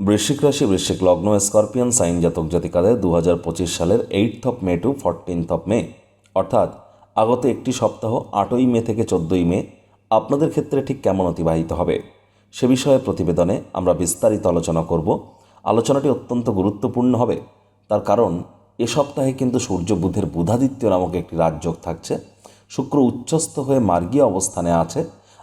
বৃশ্চিক রাশি, বৃশ্চিক লগ্ন, স্করপিয়ান, সাইন জাতক জাতিকাদের দু হাজার পঁচিশ সালের eighth of May to fourteenth of May অর্থাৎ আগত একটি সপ্তাহ আটই মে থেকে চোদ্দোই মে, আপনাদের ক্ষেত্রে ঠিক কেমন অতিবাহিত হবে? সে বিষয়ে প্রতিবেদনে আমরা বিস্তারিত আলোচনা করব। আলোচনাটি অত্যন্ত গুরুত্বপূর্ণ হবে। তার কারণ, এ সপ্তাহে কিন্তু সূর্য বুধের বুধাদিত্য নামক একটি রাজযোগ থাকছে। শুক্র উচ্চস্থ হয়ে মার্গীয় অবস্থানে আছে।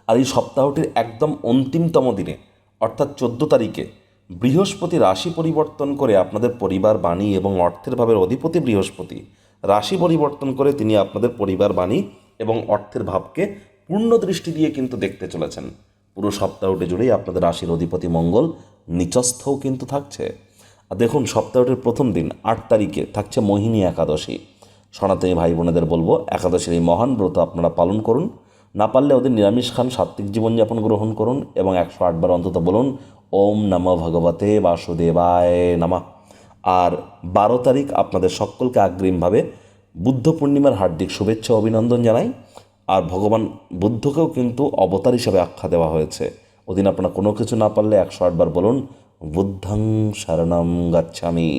আর এই সপ্তাহটির একদম অন্তিমতম দিনে, অর্থাৎ চোদ্দ তারিখে বৃহস্পতি রাশি পরিবর্তন করে আপনাদের পরিবার, বাণী এবং অর্থের ভাবের অধিপতি বৃহস্পতি। রাশি পরিবর্তন করে তিনি আপনাদের পরিবার, বাণী এবং অর্থের ভাবকে পূর্ণ দৃষ্টি দিয়ে কিন্তু দেখতে চলেছেন। পুরো সপ্তাহটি জুড়েই আপনাদের রাশির অধিপতি মঙ্গল নিচস্থও কিন্তু থাকছে। আর দেখুন, সপ্তাহটির প্রথম দিন, আট তারিখে থাকছে মোহিনী একাদশী। সনাতনী ভাই বোনেদের বলব, একাদশীর এই মহান ব্রত আপনারা পালন করুন। না পারলে ওদের নিরামিষ খান, সাত্ত্বিক জীবনযাপন গ্রহণ করুন এবং একশো আটবার অন্তত বলুন, ওম নম ভগবতে বাসুদেবায় নামা। আর বারো তারিখ আপনাদের সকলকে আগ্রিমভাবে বুদ্ধ পূর্ণিমার হার্দিক শুভেচ্ছা অভিনন্দন জানাই। আর ভগবান বুদ্ধকেও কিন্তু অবতার হিসেবে আখ্যা দেওয়া হয়েছে। ওদিন আপনারা কোনো কিছু না পারলে একশো আটবার বলুন, বুদ্ধং শরণম গাচ্ছামি।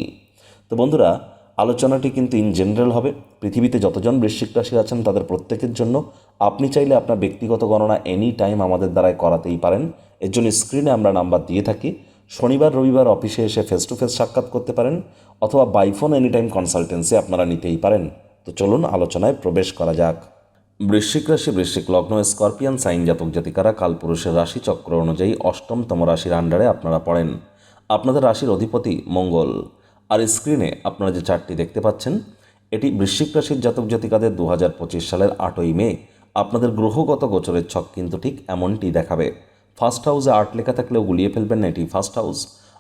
তো বন্ধুরা আলোচনাটি কিন্তু ইন জেনারেল হবে। পৃথিবীতে যতজন বৃশ্চিক রাশি আছেন, তাদের প্রত্যেকের জন্য আপনি চাইলে আপনার ব্যক্তিগত গণনা এনি টাইম আমাদের দ্বারাই করাতেই পারেন। এর জন্য স্ক্রিনে আমরা নাম্বার দিয়ে থাকি। শনিবার, রবিবার অফিসে এসে ফেস টু ফেস সাক্ষাৎ করতে পারেন, অথবা বাইফোন এনি টাইম কনসালটেন্সি আপনারা নিতেই পারেন। তো চলুন আলোচনায় প্রবেশ করা যাক। বৃশ্চিক রাশি, বৃশ্চিক লগ্ন, স্করপিয়ান, সাইন জাতক জাতিকারা কালপুরুষের রাশি চক্র অনুযায়ী অষ্টমতম রাশির আন্ডারে আপনারা পড়েন। আপনাদের রাশির অধিপতি মঙ্গল। আর স্ক্রিনে আপনারা যে চারটি দেখতে পাচ্ছেন, এটি বৃশ্চিক রাশির জাতক জাতিকাদের দু হাজার পঁচিশ সালের আটই মে। আপনাদের গ্রহগত গোচরের ছক কিন্তু ঠিক এমনটি দেখাবে। ফার্স্ট হাউসে আট লেখা থাকলেও গুলিয়ে ফেলবেন না এটি ফার্স্ট হাউস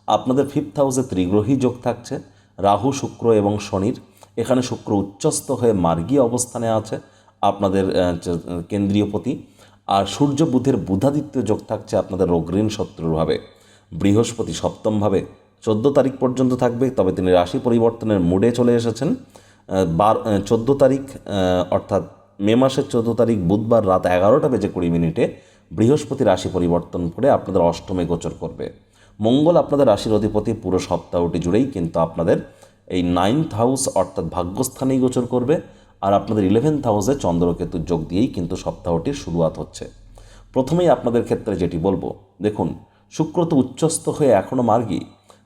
আপনাদের ফিফথ হাউসে ত্রিগ্রহী যোগ থাকছে, রাহু, শুক্র এবং শনির। এখানে শুক্র উচ্চস্থ হয়ে মার্গীয় অবস্থানে আছে, আপনাদের কেন্দ্রীয় পতি। আর সূর্য বুধের বুধাদিত্য যোগ থাকছে আপনাদের রোগঋণ শত্রুরভাবে বৃহস্পতি সপ্তমভাবে চোদ্দ তারিখ পর্যন্ত থাকবে, তবে তিনি রাশি পরিবর্তনের মুডে চলে এসেছেন। বার চোদ্দ তারিখ অর্থাৎ মে মাসের চোদ্দ তারিখ বুধবার রাত এগারোটা বেজে কুড়ি মিনিটে বৃহস্পতি রাশি পরিবর্তন করে আপনাদের অষ্টমে গোচর করবে। মঙ্গল আপনাদের রাশির অধিপতি, পুরো সপ্তাহটি জুড়েই কিন্তু আপনাদের এই নাইনথ হাউস অর্থাৎ ভাগ্যস্থানেই গোচর করবে, আর আপনাদের ইলেভেন্থ হাউসে চন্দ্রকেতু যোগ দিয়েই কিন্তু সপ্তাহটির শুরুয়াত হচ্ছে। প্রথমেই আপনাদের ক্ষেত্রে যেটি বলব, দেখুন, শুক্র তো উচ্চস্থ হয়ে এখনও মার্গী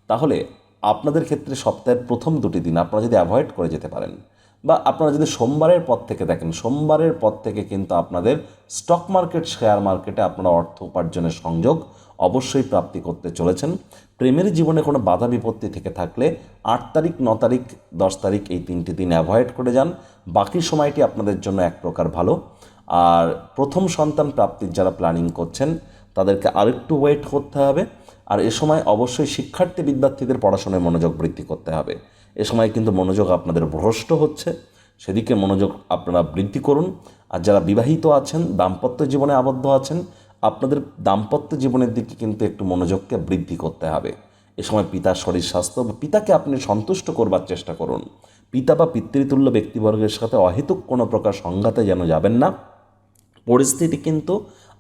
তাহলে আপনাদের ক্ষেত্রে সপ্তাহের প্রথম দুটি দিন আপনারা যদি অ্যাভয়েড করে যেতে পারেন বা আপনারা যদি সোমবারের পর থেকে দেখেন, সোমবারের পর থেকে কিন্তু আপনাদের স্টক মার্কেট শেয়ার মার্কেটে আপনারা অর্থ উপার্জনের সংযোগ অবশ্যই প্রাপ্তি করতে চলেছেন। প্রেমের জীবনে কোনো বাধা বিপত্তি থেকে থাকলে আট তারিখ, ন তারিখ, দশ তারিখ এই তিনটি দিন অ্যাভয়েড করে যান। বাকি সময়টি আপনাদের জন্য এক প্রকার ভালো। আর প্রথম সন্তান প্রাপ্তির যারা প্ল্যানিং করছেন তাদেরকে আরেকটু ওয়েট করতে হবে। আর এ সময় অবশ্যই শিক্ষার্থী বিদ্যার্থীদের পড়াশোনায় মনোযোগ বৃদ্ধি করতে হবে। এ সময় কিন্তু মনোযোগ আপনাদের ভ্রষ্ট হচ্ছে। সেদিকে মনোযোগ আপনারা বৃদ্ধি করুন। আর যারা বিবাহিত আছেন, দাম্পত্য জীবনে আবদ্ধ আছেন, আপনাদের দাম্পত্য জীবনের দিকে কিন্তু একটু মনোযোগকে বৃদ্ধি করতে হবে। এ সময় পিতার শরীর স্বাস্থ্য পিতাকে আপনি সন্তুষ্ট করবার চেষ্টা করুন। পিতা বা পিতৃতুল্য ব্যক্তিবর্গের সাথে অহেতুক কোনো প্রকার সংঘাতে যেন যাবেন না। পরিস্থিতি কিন্তু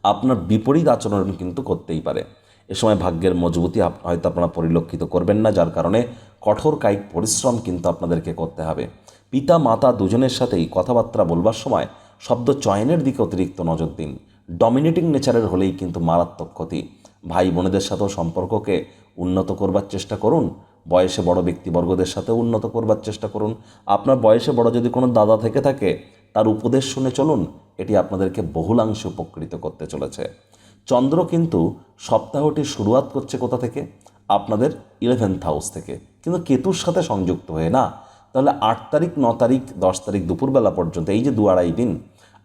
আপনার বিপরীত আচরণ কিন্তু করতেই পারে। এ সময় ভাগ্যের মজবুতি হয়তো আপনারা পরিলক্ষিত করবেন না, যার কারণে কঠোর কায়িক পরিশ্রম কিন্তু আপনাদেরকে করতে হবে। পিতা, মাতা দুজনের সাথেই কথাবার্তা বলবার সময় শব্দ চয়নের দিকে অতিরিক্ত নজর দিন। ডমিনেটিং নেচারের হলেই কিন্তু মারাত্মক ক্ষতি। ভাই বোনেদের সাথেও সম্পর্ককে উন্নত করবার চেষ্টা করুন। বয়সে বড় ব্যক্তিবর্গদের সাথে উন্নত করবার চেষ্টা করুন। আপনার বয়সে বড় যদি কোনো দাদা থেকে থাকে তার উপদেশ শুনে চলুন, এটি আপনাদেরকে বহুলাংশে উপকৃত করতে চলেছে। চন্দ্র কিন্তু সপ্তাহটি শুরুয়াত করছে কোথা থেকে? আপনাদের ইলেভেন্থ হাউস থেকে। কিন্তু কেতুর সাথে সংযুক্ত হয়ে না। তাহলে আট তারিখ, ন তারিখ, দশ তারিখ দুপুরবেলা পর্যন্ত, এই যে দু আড়াই দিন,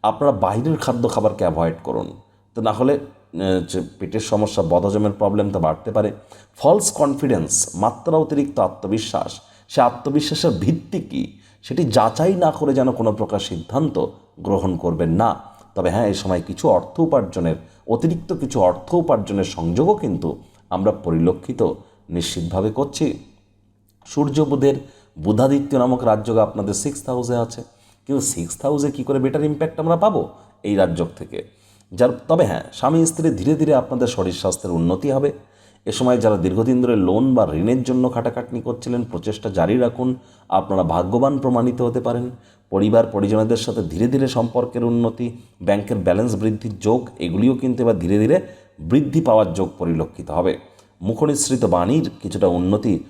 আপনারা বাইরের খাদ্য খাবারকে অ্যাভয়েড করুন? তো না হলে পেটের সমস্যা, বদহজমের প্রবলেম তো বাড়তে পারে। ফলস কনফিডেন্স মাত্রা অতিরিক্ত আত্মবিশ্বাস, সে আত্মবিশ্বাসের ভিত্তি কী? সেটি যাচাই না করে যেন কোনো প্রকার সিদ্ধান্ত গ্রহণ করবেন না। তবে হ্যাঁ এই সময় কিছু অর্থ উপার্জনের, অতিরিক্ত কিছু অর্থ উপার্জনের সংযোগও কিন্তু আমরা পরিলক্ষিত নিশ্চিতভাবে করছি। সূর্য বুধের বুধাদিত্য নামক রাজ্যগ আপনাদের সিক্স হাউসে আছে। কিন্তু সিক্স হাউসে কী করে বেটার ইম্প্যাক্ট আমরা পাবো এই রাজ্যক থেকে? যার, তবে হ্যাঁ স্বামী স্ত্রী ধীরে ধীরে আপনাদের শরীর স্বাস্থ্যের উন্নতি হবে। এ সময় যারা দীর্ঘদিন ধরে লোন বা ঋণের জন্য খাটাখাটনি করছিলেন, প্রচেষ্টা জারি রাখুন। আপনারা ভাগ্যবান প্রমাণিত হতে পারেন। পরিবার, পরিজনদের সাথে ধীরে ধীরে সম্পর্কের উন্নতি, ব্যাংকের ব্যালেন্স বৃদ্ধির যোগ, এগুলিও কিন্তু এবার ধীরে ধীরে বৃদ্ধি পাওয়ার যোগ পরিলক্ষিত হবে। মুখনিসৃত বাণীর কিছুটা উন্নতি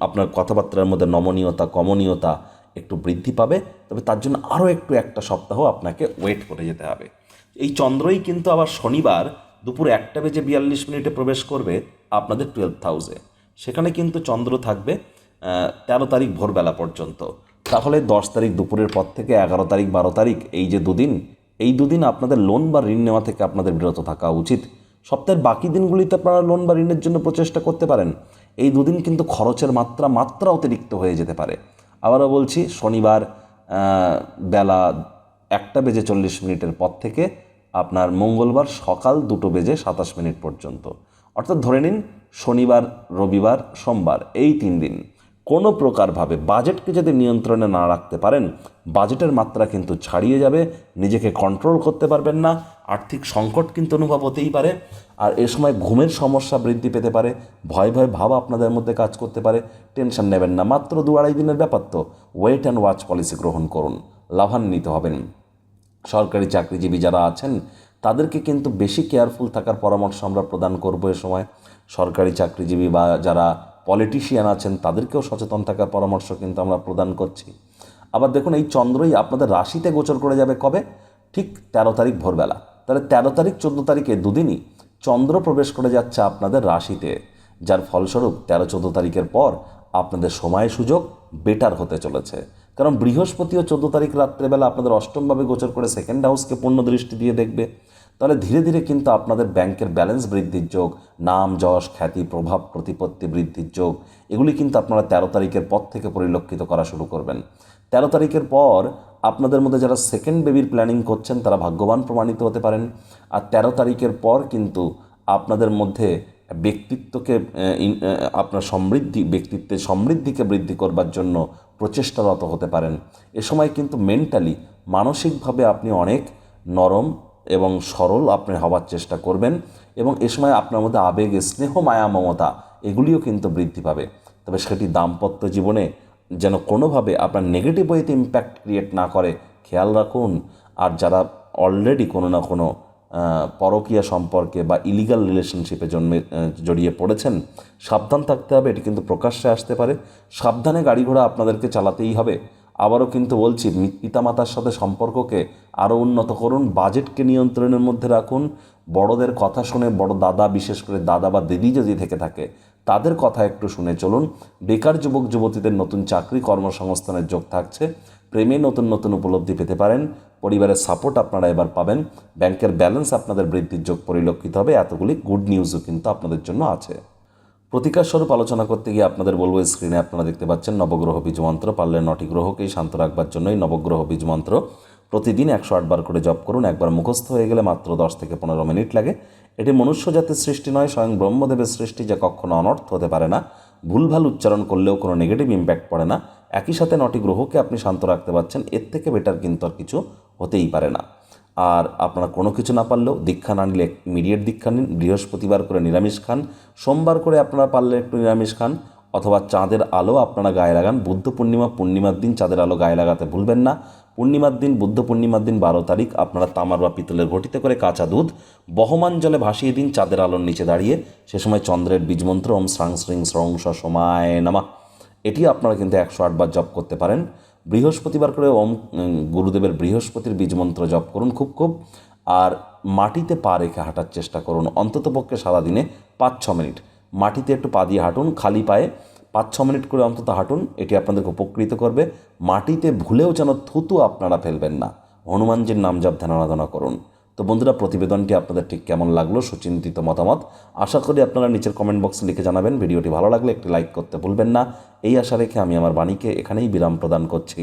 আপনার কথাবার্তার মধ্যে নমনীয়তা, কমনীয়তা একটু বৃদ্ধি পাবে। তবে তার জন্য আরও একটু একটা সপ্তাহ আপনাকে ওয়েট করে যেতে হবে। এই চন্দ্রই কিন্তু আবার শনিবার দুপুর একটা বেজে বিয়াল্লিশ মিনিটে প্রবেশ করবে আপনাদের টুয়েলভ হাউসে সেখানে কিন্তু চন্দ্র থাকবে তেরো তারিখ ভোরবেলা পর্যন্ত। তাহলে দশ তারিখ দুপুরের পর থেকে এগারো তারিখ, বারো তারিখ, এই যে দুদিন, এই দুদিন আপনাদের লোন বা ঋণ নেওয়া থেকে আপনাদের বিরত থাকা উচিত। সপ্তাহের বাকি দিনগুলিতে আপনারা লোন বা ঋণের জন্য প্রচেষ্টা করতে পারেন। এই দুদিন কিন্তু খরচের মাত্রা মাত্রা অতিরিক্ত হয়ে যেতে পারে। আবারও বলছি, শনিবার বেলা একটা বেজে চল্লিশ মিনিটের পর থেকে আপনার মঙ্গলবার সকাল দুটো বেজে সাতাশ মিনিট পর্যন্ত। অর্থাৎ ধরে নিন, শনিবার, রবিবার, সোমবার, এই তিন দিন। কোনো প্রকারভাবে বাজেটকে যদি নিয়ন্ত্রণে না রাখতে পারেন, বাজেটের মাত্রা কিন্তু ছাড়িয়ে যাবে, নিজেকে কন্ট্রোল করতে পারবেন না, আর্থিক সংকট কিন্তু অনুভব হতেই পারে, আর এ সময় ঘুমের সমস্যা বৃদ্ধি পেতে পারে, ভয় ভয় ভাব আপনাদের মধ্যে কাজ করতে পারে, টেনশন নেবেন না। মাত্র দু আড়াই দিনের ব্যাপার তো। ওয়েট অ্যান্ড ওয়াচ পলিসি গ্রহণ করুন, লাভান্বিত হবেন। সরকারি চাকরিজীবী যারা আছেন, তাদেরকে কিন্তু বেশি কেয়ারফুল থাকার পরামর্শ আমরা প্রদান করব এ সময়। সরকারি চাকরিজীবী বা যারা পলিটিশিয়ান আছেন, তাদেরকেও সচেতন থাকার পরামর্শ কিন্তু আমরা প্রদান করছি। আবার দেখুন, এই চন্দ্রই আপনাদের রাশিতে গোচর করে যাবে কবে? ঠিক তেরো তারিখ ভোরবেলা। তাহলে তেরো তারিখ, চোদ্দ তারিখে দুদিনই চন্দ্র প্রবেশ করে যাচ্ছে আপনাদের রাশিতে। যার ফলস্বরূপ তেরো চোদ্দ তারিখের পর আপনাদের সময় সুযোগ বেটার হতে চলেছে। কারণ বৃহস্পতিও চোদ্দ তারিখ রাত্রেবেলা আপনাদের অষ্টমভাবে গোচর করে সেকেন্ড হাউসকে পূর্ণ দৃষ্টি দিয়ে দেখবে। তাহলে ধীরে ধীরে কিন্তু আপনাদের ব্যাংকের ব্যালেন্স বৃদ্ধির যোগ, নাম, যশ, খ্যাতি, প্রভাব, প্রতিপত্তি বৃদ্ধির যোগ, এগুলি কিন্তু আপনারা তেরো তারিখের পর থেকে পরিলক্ষিত করা শুরু করবেন। তেরো তারিখের পর আপনাদের মধ্যে যারা সেকেন্ড বেবির প্ল্যানিং করছেন, তারা ভাগ্যবান প্রমাণিত হতে পারেন। আর তেরো তারিখের পর কিন্তু আপনাদের মধ্যে ব্যক্তিত্বকে আপনার সমৃদ্ধি, ব্যক্তিত্বের সমৃদ্ধিকে বৃদ্ধি করবার জন্য প্রচেষ্টারত হতে পারেন। এ সময় কিন্তু মেন্টালি মানসিকভাবে আপনি অনেক নরম এবং সরল আপনি হওয়ার চেষ্টা করবেন এবং এ সময় আপনার মধ্যে আবেগ, স্নেহ, মায়া, মমতা এগুলিও কিন্তু বৃদ্ধি পাবে। তবে সেটি দাম্পত্য জীবনে যেন কোনোভাবে আপনার নেগেটিভ ওয়েতে ইম্প্যাক্ট ক্রিয়েট না করে, খেয়াল রাখুন। আর যারা অলরেডি কোনো না কোনো পরকীয়া সম্পর্কে বা ইলিগাল রিলেশনশিপে জন্মে জড়িয়ে পড়েছেন, সাবধান থাকতে হবে, এটি কিন্তু প্রকাশ্যে আসতে পারে। সাবধানে গাড়ি ঘোড়া আপনাদেরকে চালাতেই হবে। আবারও কিন্তু বলছি পিতা পিতামাতার সাথে সম্পর্ককে আরও উন্নত করুন, বাজেটকে নিয়ন্ত্রণের মধ্যে রাখুন। বড়দের কথা শুনে বড় দাদা, বিশেষ করে দাদা বা দিদি যদি থেকে থাকে তাদের কথা একটু শুনে চলুন। বেকার যুবক, যুবতীদের নতুন চাকরি কর্মসংস্থানের যোগ থাকছে। প্রেমে নতুন নতুন উপলব্ধি পেতে পারেন। পরিবারের সাপোর্ট আপনারা এবার পাবেন। ব্যাংকের ব্যালেন্স আপনাদের বৃদ্ধির যোগ পরিলক্ষিত হবে। এতগুলি গুড নিউজও কিন্তু আপনাদের জন্য আছে। প্রতিকার স্বরূপ আলোচনা করতে গিয়ে আপনাদের বলব স্ক্রিনে আপনারা দেখতে পাচ্ছেন নবগ্রহ বীজমন্ত্র পারলে নটি গ্রহকেই শান্ত রাখবার জন্যই নবগ্রহ বীজ মন্ত্র। প্রতিদিন একশো আটবার করে জপ করুন, একবার মুখস্থ হয়ে গেলে মাত্র দশ থেকে পনেরো মিনিট লাগে। এটি মনুষ্য জাতির সৃষ্টি নয়, স্বয়ং ব্রহ্মদেবের সৃষ্টি যা কখনো অনর্থ হতে পারে না। ভুলভাল উচ্চারণ করলেও কোনো নেগেটিভ ইম্প্যাক্ট পড়ে না। একই সাথে নটি গ্রহকে আপনি শান্ত রাখতে পারছেন, এর থেকে বেটার কিন্তু আর কিছু হতেই পারে না। আর আপনারা কোনো কিছু না পারলেও দীক্ষা না নিলে ইমিডিয়েট দীক্ষা নিন, বৃহস্পতিবার করে নিরামিষ খান, সোমবার করে আপনারা পারলে একটু নিরামিষ খান অথবা চাঁদের আলো আপনারা গায়ে লাগান। বুদ্ধ পূর্ণিমা, পূর্ণিমার দিন চাঁদের আলো গায়ে লাগাতে ভুলবেন না। পূর্ণিমার দিন, বুদ্ধ পূর্ণিমার দিন বারো তারিখ আপনারা তামার বা পিতলের ঘটিতে করে কাঁচা দুধ, বহমান জলে ভাসিয়ে দিন চাঁদের আলোর নিচে দাঁড়িয়ে। সে সময় চন্দ্রের বীজমন্ত্র ওম শ্রাং শ্রিং শ্রং স সময় নামা। এটি আপনারা কিন্তু একশো আটবার জপ করতে পারেন। বৃহস্পতিবার করে ওম গুরুদেবের বৃহস্পতির বীজমন্ত্র জপ করুন খুব খুব। আর মাটিতে পা রেখে হাঁটার চেষ্টা করুন অন্ততপক্ষে সারাদিনে পাঁচ ছ মিনিট। মাটিতে একটু পা দিয়ে হাঁটুন, খালি পায়ে পাঁচ ছ মিনিট করে অন্তত হাঁটুন, এটি আপনাদেরকে উপকৃত করবে। মাটিতে ভুলেও যেন থুতু আপনারা ফেলবেন না। হনুমানজির নাম জপ ধ্যান আরাধনা করুন। তো বন্ধুরা, প্রতিবেদনটি আপনাদের ঠিক কেমন লাগল, সুচিন্তিত মতামত? আশা করি আপনারা নিচের কমেন্ট বক্সে লিখে জানাবেন। ভিডিওটি ভালো লাগলে একটি লাইক করতে ভুলবেন না। এই আশা রেখে আমি আমার বাণীকে এখানেই বিরাম প্রদান করছি।